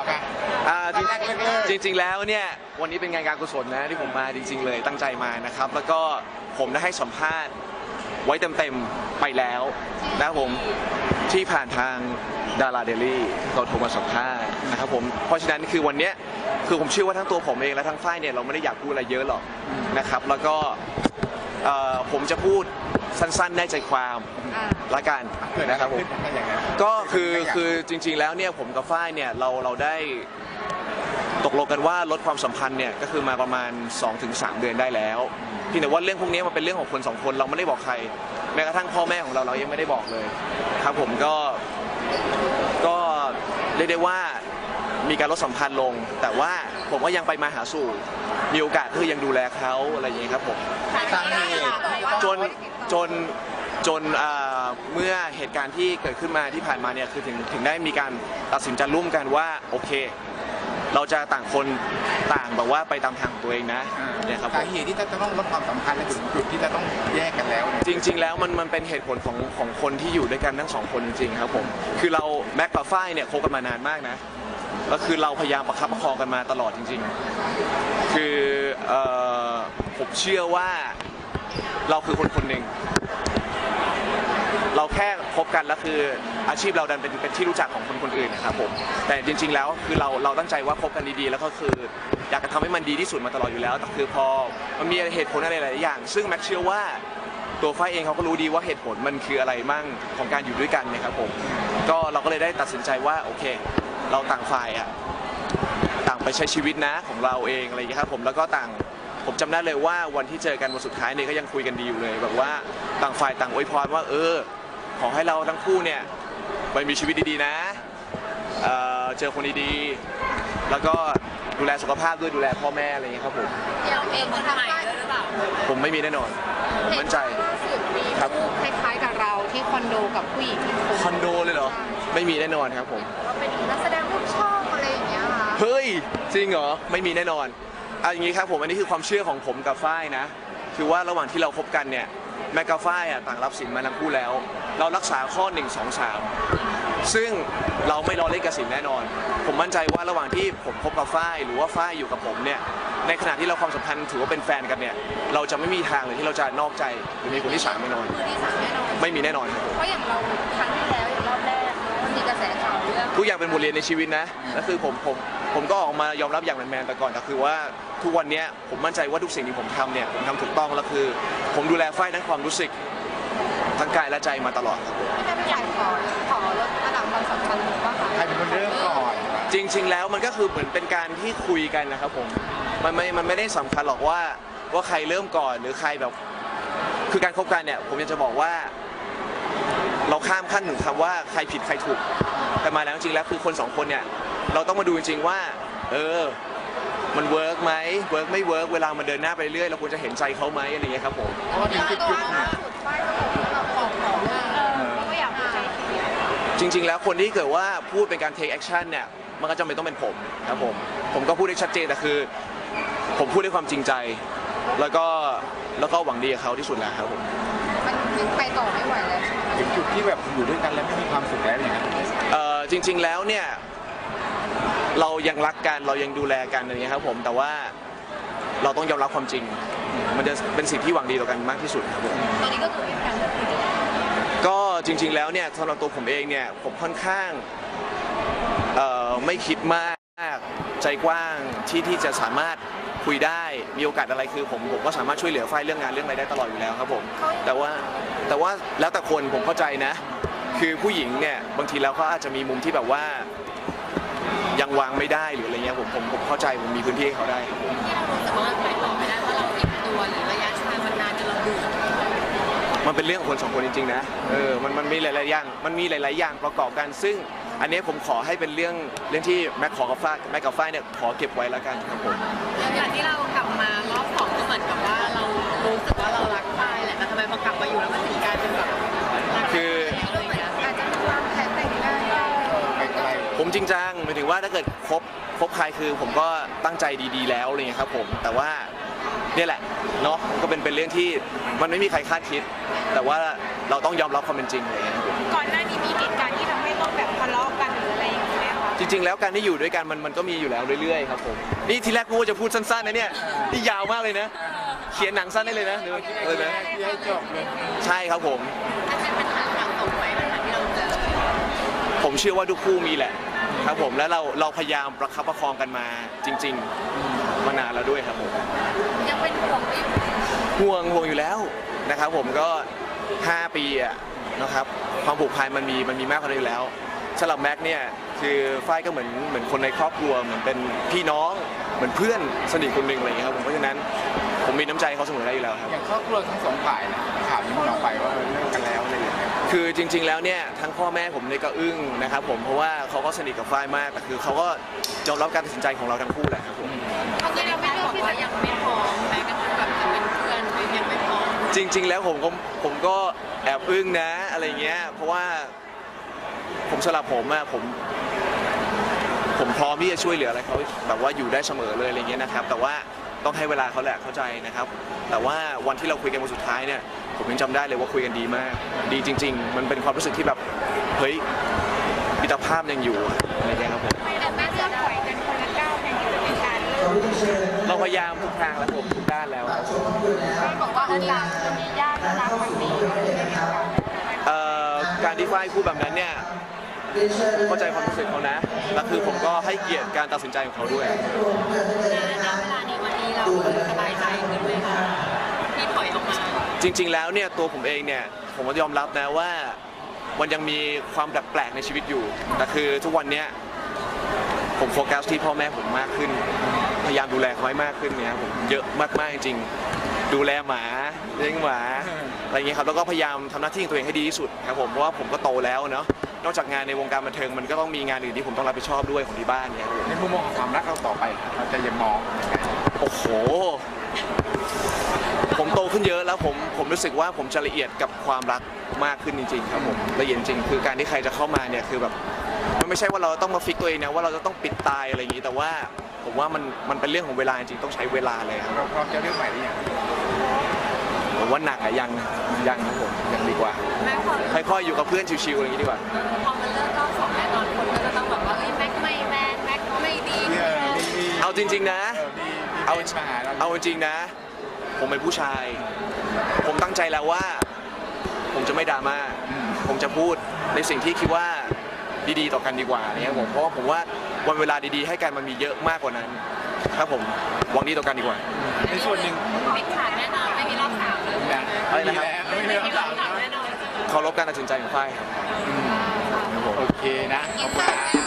เอาค่ะอ่าจริงแรกเลิกจริง ๆ แล้วเนี่ยวันนี้เป็นงานการกุศลนะที่ผมมาจริง ๆ เลยตั้งใจมานะครับ แล้วก็ผมได้ให้สัมภาษณ์ไว้เต็มๆไปแล้วนะครับผมที่ผ่านทางดาราเดลี่เราโทรมาสัมภาษณ์นะครับผมเพราะฉะนั้นคือวันเนี้ยคือผมเชื่อว่าทั้งตัวผมเองและทั้งฝ้ายเนี่ยเราไม่ได้อยากพูดอะไรเยอะหรอกนะครับ แล้วก็ เอ่อผมจะพูดสั้นๆ ได้ใจความละกันเกิดอะไรนะครับผมขึ้นกันอย่างนั้นก็คือคือจริง ๆ แล้วเนี่ยผมกับฝ้ายเนี่ยเราเราได้ตกลงกันว่าลดความสัมพันธ์เนี่ยก็คือมาประมาณ 2-3 เดือนได้แล้วเพียงแต่ว่าเรื่องพวกนี้มันเป็นเรื่องของคนสองคนเราไม่ได้บอกใคร แม้กระทั่งพ่อแม่ของเราเรายังไม่ได้บอกเลย ครับผมก็ก็เรียกได้ว่า มีการลดสัมพันธ์ลง แต่ว่าผมก็ยังไปมาหาสู่ มีโอกาสคือยังดูแลเขาอะไรอย่างเงี้ยครับผม สาเหตุจนจนจนเอ่อเมื่อเหตุการณ์ที่เกิดขึ้นมาที่ผ่านมาเนี่ยคือถึงถึงได้มีการตัดสินใจร่วมกันว่าโอเค เราจะต่างคนต่างแบบว่าไปตามทางของตัวเองนะเนี่ยครับผสาม เหตุที่จะต้องลดความสัมพันธ์และถึงจุดที่จะต้องแยกกันแล้วเนี่ยจริง ๆ แล้วมันมันเป็นเหตุผลของของคนที่อยู่ด้วยกันทั้งสองคนจริงๆครับผม คือเราแม็กกับฝ้ายเนี่ยคบกันมานานมากนะ แล้วคือเราพยายามประคับประคองกันมาตลอดจริง ๆ คือเอ่อผมเชื่อว่าเราคือคนคนหนึ่งเราแค่คบกันแล้วคืออาชีพเราดันเป็นเป็นที่รู้จักของคนคนอื่นนะครับผมแต่จริง ๆ แล้วคือเราเราตั้งใจว่าคบกันดีๆ แล้วก็คืออยากจะทำให้มันดีที่สุดมาตลอดอยู่แล้วแต่คือพอมันมีเหตุผลอะไรหลายๆอย่าง ซึ่งแม็กเชื่อว่าตัวฝ้ายเองเขาก็รู้ดีว่าเหตุผลมันคืออะไรมั่งของการอยู่ด้วยกันนะครับผมก็เราก็เลยได้ตัดสินใจว่าโอเค เราต่างฝ่ายอะต่างไปใช้ชีวิตนะของเราเองอะไรอย่างเงี้ยครับผมแล้วก็ต่างผมจำได้เลยว่าวันที่เจอกันวันสุดท้ายเนี่ยก็ยังคุยกันดีอยู่เลย แบบว่าต่างฝ่ายต่างอวยพรว่า เออ ขอให้เราทั้งคู่เนี่ยไปมีชีวิตดีๆนะเอ่อเจอคนดีๆแล้วก็ดูแลสุขภาพด้วยดูแลพ่อแม่อะไรอย่างเงี้ยครับผมเราเองจะทำใหม่ด้วยหรือเปล่าผมไม่มีแน่นอนผมมั่นใจสุดมีครับรูปคล้ายๆกับเรา ที่คอนโดกับผู้หญิงที่คุคอนโดเลยเหรอ ไม่มีแน่นอนครับผม ว่าเป็นนักแสดงร่วมช่องอะไรอย่างเงี้ยค่ะเฮ้ย จริงเหรอ ไม่มีแน่นอนเอาอย่างนี้ครับผม อันนี้คือความเชื่อของผมกับฝ้ายนะ คือว่าระหว่างที่เราคบกันเนี่ย แม่กับฝ้ายอะต่างรับสินมาทั้งคู่แล้ว เรารักษาข้อ 1 2 3 ซึ่งเราไม่รอเล่นกับสินแน่นอน ผมมั่นใจว่าระหว่างที่ผมคบกับฝ้ายหรือว่าฝ้ายอยู่กับผมเนี่ย ในขณะที่เราความสัมพันธ์ถือว่าเป็นแฟนกันเนี่ย เราจะไม่มีทางเลยที่เราจะนอกใจหรือมีคนที่สามแน่นอนคือที่สามแน่นอน ไม่มีแน่นอนครับผมเพราะอย่างเราครั้งที่แล้วอย่างรอบแรกมันมีกระแสข่าวเรื่องทุกอย่างเป็นบทเรียนในชีวิตนะแล้วคือผมผมผมก็ออกมายอมรับอย่างแมนๆแต่ก่อนแต่คือว่าทุกวันเนี้ยผมมั่นใจว่าทุกสิ่งที่ผมทำเนี่ยผมทำถูกต้องแล้วคือ ผมดูแลฝ้ายทั้งความรู้สึกทั้งกายและใจมาตลอดครับผมไม่ได้เป็นฝ่ายขอขอลดระดับความสัมพันธ์หรือว่าค่ะใครเป็นคนเริ่มก่อน จริงๆ แล้วมันก็คือเหมือนเป็นการที่คุยกันนะครับผม มันไม่ มันไม่ได้สำคัญหรอกว่าว่าใครเริ่มก่อนหรือใครแบบคือการคบกันเนี่ยผมอยากจะบอกว่า เราข้ามขั้นถึงคำว่าใครผิดใครถูกแต่มาแล้วจริงๆแล้วคือคนสองคนเนี่ยเราต้องมาดูจริงๆว่า เออมันเวิร์กไหมเวิร์กไม่เวิร์กเวลามันเดินหน้าไปเรื่อยเราควรจะเห็นใจเขาไหมอะไรอย่างเงี้ยครับผมเพราะว่าถึงจุดตัวจุดล่าสุดป้ายก็บอกว่าเราขอขอเรื่องเขาก็อยากใช้ชีวิตจริง ๆ แล้วคนที่เกิดว่าพูดเป็นการ take action เนี่ยมันก็จำเป็นต้องเป็นผมครับผม ผมก็พูดได้ชัดเจนแต่คือ ผมพูดด้วยความจริงใจ แล้วก็แล้วก็หวังดีกับเขาที่สุดแล้วครับผมมันไปต่อไม่ไหวแล้วถึงจุดที่แบบอยู่ด้วยกันแล้วไม่มีความสุขแล้วอย่างนั้นเอ่อจริง ๆ แล้วเนี่ยเรายังรักกันเรายังดูแลกันอะไรอย่างเงี้ยครับผมแต่ว่าเราต้องยอมรับความจริง มันจะเป็นสิ่งที่หวังดีต่อกันมากที่สุดครับผมตอนนี้ก็คือเป็นการก็จริง ๆ แล้วเนี่ยสำหรับตัวผมเองเนี่ยผมค่อนข้างเอ่อไม่คิดมากใจกว้างที่ที่จะสามารถ คุยได้มีโอกาสอะไรคือผมผมก็สามารถช่วยเหลือฝ่ายเรื่องงานเรื่องอะไรได้ตลอดอยู่แล้วครับผม แต่ว่าแต่ว่าแล้วแต่คนผมเข้าใจนะ คือผู้หญิงเนี่ยบางทีแล้วเขาอาจจะมีมุมที่แบบว่า ยังวางไม่ได้หรืออะไรเงี้ยผมผมผมเข้าใจผมมีพื้นที่ให้เขาได้ครับผม ที่เรารู้สึกว่าไปต่อไม่ได้เพราะเราอิ่มตัวหรือระยะทางมันนานจนเราเบื่อมันเป็นเรื่องของคนสองคนจริงๆนะ เออ มันมันมีหลายๆอย่าง มันมีหลาย ๆ อย่างประกอบกัน ซึ่ง อันนี้ผมขอให้เป็นเรื่องเรื่องที่แม็กขอกับฝ้ายแม็กกับฝ้ายเนี่ยขอเก็บไว้แล้วกันครับผมอย่างที่เรากลับมารอบสองก็เหมือนกับว่าเรารู้สึกว่าเรารักป้ายแหละแต่ทำไมพอกลับมาอยู่แล้วมันถึงกลายเป็นแบบคืออาจจะวางแผนแต่งงานไปไกลผมจริงจังหมายถึงว่าถ้าเกิดคบคบใครคือผมก็ตั้งใจดีๆแล้วอะไรเงี้ยครับผมแต่ว่าเนี่ยแหละเนาะก็เป็นเป็นเรื่องที่มันไม่มีใครคาดคิด แต่ว่าเราต้องยอมรับความเป็นจริงอะไรเลยครับผมก่อนหน้านี้มีเหตุการณ์ รืออะไรอย่างเงี้ยคะจริง ๆ แล้วการที่อยู่ด้วยกันมันมันก็มีอยู่แล้วเรื่อยๆครับผมนี่ทีแรกกูว่าจะพูดสั้นๆนะเนี่ยนี่ยาวมากเลยนะ เขียนหนังสั้นได้เลยนะหรืออะไรนะที่ให้จบเลยใช่ครับผม ถ้าเป็นปัญหาทางตรงไหมปัญหาที่เราเจอผมเชื่อว่าทุกคู่มีแหละครับผมแล้วเราเราพยายามประคับประคองกันมาจริง ๆ มานานแล้วด้วยครับผมยังเป็นห่วงอยู่ห่วงห่วงอยู่แล้วนะครับผมก็ 5 ปีอะนะครับความผูกพันมันมีมันมีมากกว่านั้นอยู่แล้วสำหรับแม็กเนี่ย คือฝ้ายก็เหมือนเหมือนคนในครอบครัวเหมือนเป็นพี่น้องเหมือนเพื่อนสนิทคนหนึ่งอะไรอย่างเงี้ยครับผมเพราะฉะนั้นผมมีน้ำใจเขาเสมอได้อยู่แล้วครับ อย่างครอบครัวทั้งสองฝ่ายนะข่าวนี้มันออกไปว่าเออเลิกกันแล้วอะไรอย่างเงี้ยคือจริง ๆ แล้วเนี่ยทั้งพ่อแม่ผมเนี่ยก็อึ้งนะครับผมเพราะว่าเขาก็สนิทกับฝ้ายมากแต่คือเขาก็ยอมรับการตัดสินใจของเราทั้งคู่แหละครับผม เขาก็ยังไม่บอกว่ายังไม่พร้อมแม้กระทั่งแบบจะเป็นเพื่อนยังไม่พร้อมจริง ๆ แล้วผมก็ผมก็แอบอึ้งนะอะไรเงี้ยเพราะว่า ผมสำหรับผมอะผม ผมพร้อมที่จะช่วยเหลืออะไรเขาแบบว่าอยู่ได้เสมอเลยอะไรเงี้ยนะครับ แต่ว่าต้องให้เวลาเขาแหละเข้าใจนะครับ แต่ว่าวันที่เราคุยกันวันสุดท้ายเนี่ยผมยังจำได้เลยว่าคุยกันดีมาก ดีจริง ๆ มันเป็นความรู้สึกที่แบบเฮ้ยมิตรภาพยังอยู่อะไรเงี้ยครับผมแต่แม่จะถอยกันคนละก้าวในการเลิกเราพยายามทุกทางแล้วผมทุกด้านแล้วครับบอกว่าเออหลังจะมีญาติรักคนนี้เอ่อ การที่ฝ้ายพูดแบบนั้นเนี่ยเข้าใจความรู้สึกเขานะแล้วคือผมก็ให้เกียรติการตัดสินใจของเขาด้วย ณเวลานี้วันนี้เราสบายใจขึ้นไหมคะที่ถอยออกมา จริง ๆ แล้วเนี่ยตัวผมเองเนี่ยผมก็ยอมรับนะว่ามันยังมีความแปลกๆในชีวิตอยู่ แต่คือทุกวันเนี้ยผมโฟกัสที่พ่อแม่ผมมากขึ้น พยายามดูแลเขาให้มากขึ้นเนี่ยผมเยอะมากๆจริงๆ ดูแลหมาเลี้ยงหมาอะไรอย่างเงี้ยครับแล้วก็พยายามทำหน้าที่ของตัวเองให้ดีที่สุดครับผมเพราะว่าผมก็โตแล้วเนาะนอกจากงานในวงการบันเทิงมันก็ต้องมีงานอื่นที่ผมต้องรับผิดชอบด้วยของที่บ้านเนี่ยครับผม ในมุมมองของความรักเราต่อไปเราจะยังมองยังไงโอ้โห ผมโตขึ้นเยอะแล้วผมผมรู้สึกว่าผมจะละเอียดกับความรักมากขึ้นจริงๆครับผมละเอียดจริงคือการที่ใครจะเข้ามาเนี่ยคือแบบมัน ไม่ใช่ว่าเราต้องมาฟิกตัวเองนะว่าเราจะต้องปิดตายอะไรอย่างนี้ แต่ว่าผมว่ามันมันเป็นเรื่องของเวลาจริงๆต้องใช้เวลาเลยครับเราพร้อมจะเลือกใหม่หรือยังผมว่าหนักอะยังยังครับผมยังดีกว่า แม่พอค่อยๆอยู่กับเพื่อนชิวๆอะไรอย่างนี้ดีกว่า พอมันเลิกรอบสองแน่นอนคนก็จะต้องแบบว่าเอ้ยแม็กไม่แมนแม็กไม่ดีเออมีมีเอาจริง ๆนะ เออมีมีเอาเดทมาหาเราเอาจริงๆนะ ผมเป็นผู้ชาย ผมตั้งใจแล้วว่า ผมจะไม่ดราม่าผมจะพูดในสิ่งที่คิดว่า ดีๆ ต่อกันดีกว่าเนี่ยผมเพราะว่าผมว่าวันเวลาดีๆ ให้กันมันมีเยอะมากกว่านั้นครับผมหวังดีต่อกันดีกว่า ในส่วนหนึ่งไม่ขาดแน่นอนไม่มีรอบสามเลยนะอะไรนะครับไม่ไม่มีมีแล้วรอบสามแน่นอนเคารพการตัดสินใจของฝ้ายครับโอเคนะขอบคุณนะ